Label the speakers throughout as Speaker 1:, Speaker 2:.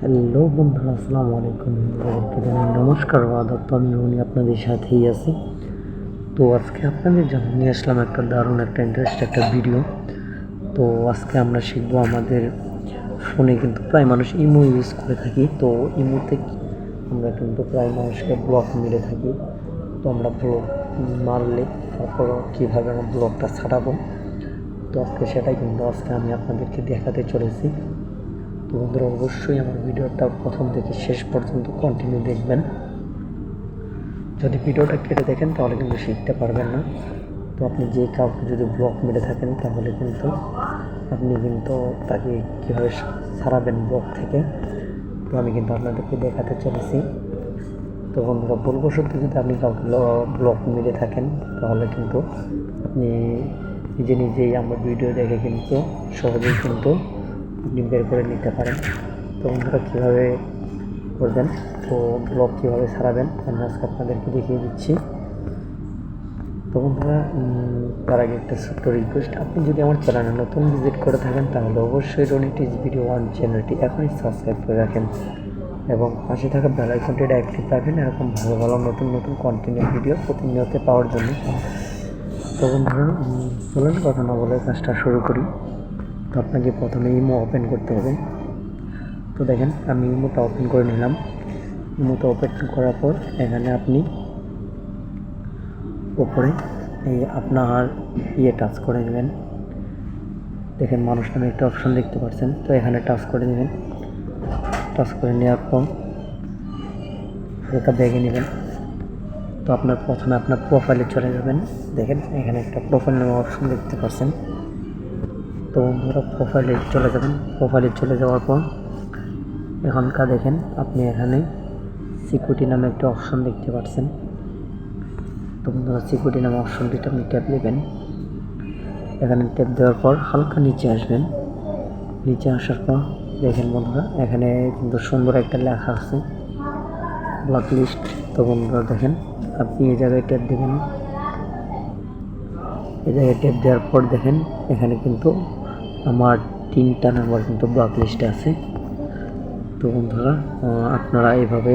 Speaker 1: Hello বন্ধুরা, আসসালামু আলাইকুম। নমস্কার আদাব আমি উনি আপনাদের সাথেই আছি। তো আজকে আপনাদের জন্য নিয়ে আসলাম একটা দারুণ, একটা ইন্টারেস্ট একটা ভিডিও তো আজকে আমরা শিখব আমাদের ফোনে কিন্তু প্রায় মানুষ ইমো ইউজ করে থাকি। তো ইমোতে আমরা কিন্তু প্রায় মানুষকে ব্লক মেরে থাকি। তো আমরা ব্লক মারলে তারপর কীভাবে আমরা ব্লকটা ছাড়াবো? তো আজকে সেটাই কিন্তু আজকে আমি আপনাদেরকে দেখাতে চলেছি। বন্ধুরা, অবশ্যই আমার ভিডিওটা প্রথম থেকে শেষ পর্যন্ত কন্টিনিউ দেখবেন। যদি ভিডিওটা কেটে দেখেন, তাহলে কিন্তু শিখতে পারবেন না। তো আপনি যে কাউকে যদি ব্লক মেরে থাকেন, তাহলে কিন্তু আপনি কিন্তু তাকে কীভাবে সারাবেন ব্লক থেকে, তো আমি কিন্তু আপনাদেরকে দেখাতে চলেছি। তো বন্ধুরা ভুলবশত যদি আপনি কাউকে ব্লক মেরে থাকেন, তাহলে কিন্তু আপনি নিজে নিজেই আমার ভিডিও দেখে কিন্তু সহজেই কিন্তু আপনি বের করে নিতে পারেন। তো বন্ধুরা, কীভাবে করবেন? তো ব্লগ কীভাবে সারাবেন? আমি আজকে আপনাদেরকে দেখিয়ে দিচ্ছি। তো বন্ধুরা তার আগে একটা ছোট্ট রিকোয়েস্ট আপনি যদি আমার চ্যানেলে নতুন ভিজিট করে থাকেন, তাহলে অবশ্যই রনিটিজ ভিডিও ওয়ান চ্যানেলটি এখনই সাবস্ক্রাইব করে রাখেন এবং পাশে থাকা বেল আইকনটি অ্যাক্টিভ রাখবেন এরকম ভালো ভালো নতুন নতুন কন্টেন্টের ভিডিও প্রতিনিয়ত পাওয়ার জন্য। তো বন্ধুরা চলুন, কথা না বলে কাজটা শুরু করি। তো আপনাকে প্রথমে ইমো ওপেন করতে হবে। তো দেখেন, আমি ইমোটা ওপেন করে নিলাম। ইমোটা ওপেন করার পর এখানে আপনি উপরে এই আপনার ইয়ে টাচ করে নেবেন। দেখেন, মানুষ নামে একটা অপশন দেখতে পাচ্ছেন। তো এখানে টাচ করে নেবেন। টাচ করে নেওয়ার পর হালকা ব্যাগে নেবেন। তো আপনার প্রথমে আপনার প্রোফাইলে চলে যাবেন। দেখেন, এখানে একটা প্রোফাইল নামে অপশন দেখতে পাচ্ছেন। তো বন্ধুরা প্রোফাইলে চলে যাবেন। প্রোফাইলে চলে যাওয়ার পর এখনকার দেখেন, আপনি এখানে সিকিউরিটি নামে একটা অপশন দেখতে পাচ্ছেন। তো বন্ধুরা সিকিউরিটি নামে অপশনটিতে আপনি ট্যাপ নেবেন। এখানে ট্যাপ দেওয়ার পর হালকা নিচে আসবেন। নিচে আসার পর দেখেন বন্ধুরা, এখানে কিন্তু সুন্দর একটা লেখা আছে। ব্লক লিস্ট তো বন্ধুরা, দেখেন, আপনি এই জায়গায় ট্যাপ দেবেন। এই জায়গায় ট্যাপ দেওয়ার পর দেখেন, এখানে কিন্তু আমার তিনটা নাম্বার কিন্তু ব্লক লিস্টে আছে। তো বন্ধুরা আপনারা এভাবে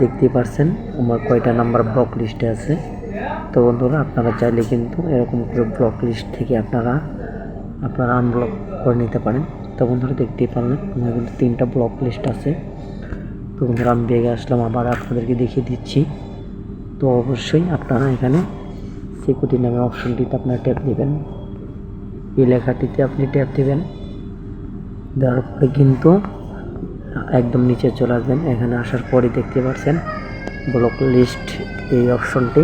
Speaker 1: দেখতে পারছেন, আমার কয়টা নাম্বার ব্লক লিস্টে আছে। তো বন্ধুরা, আপনারা চাইলে কিন্তু এরকম করে ব্লক লিস্ট থেকে আপনারা আপনারা আনব্লক করে নিতে পারেন। তো বন্ধুরা, দেখতেই পারলেন, আমার কিন্তু তিনটা ব্লক লিস্ট আছে। তো বন্ধুরা, আমি বেগে আসলাম, আবার আপনাদেরকে দেখিয়ে দিচ্ছি। তো অবশ্যই আপনারা এখানে সিকিউরিটি নামে অপশনটিতে আপনারা ট্যাপ দেবেন। এই লেখাটিতে আপনি ট্যাপ দেবেন। দেওয়ার পরে কিন্তু একদম নিচে চলে আসবেন। এখানে আসার পরে দেখতে পাচ্ছেন ব্লক লিস্ট এই অপশনটি।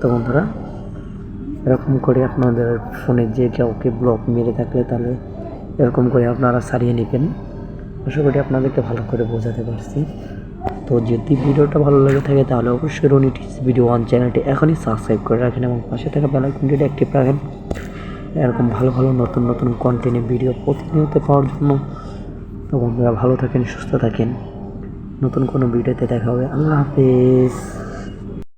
Speaker 1: তো বন্ধুরা, এরকম করে আপনাদের ফোনে যে কাউকে ব্লক মেরে থাকলে তাহলে এরকম করে আপনারা সারিয়ে নেবেন। আশা করি আপনাদেরকে ভালো করে বোঝাতে পারছি। তো যদি ভিডিওটা ভালো লেগে থাকে তাহলে অবশ্যই রনিটিস ভিডিও ওয়ান চ্যানেলটি এখনই সাবস্ক্রাইব করে রাখেন এবং পাশে থাকা বেলাইকনটি অ্যাক্টিভ রাখেন। এরকম ভালো ভালো নতুন নতুন কন্টেন্টের ভিডিও প্রতিনিয়ত পাওয়ার জন্য। তো বন্ধুরা ভালো থাকেন, সুস্থ থাকেন। নতুন কোনো ভিডিওতে দেখা হবে। আল্লাহ হাফেজ।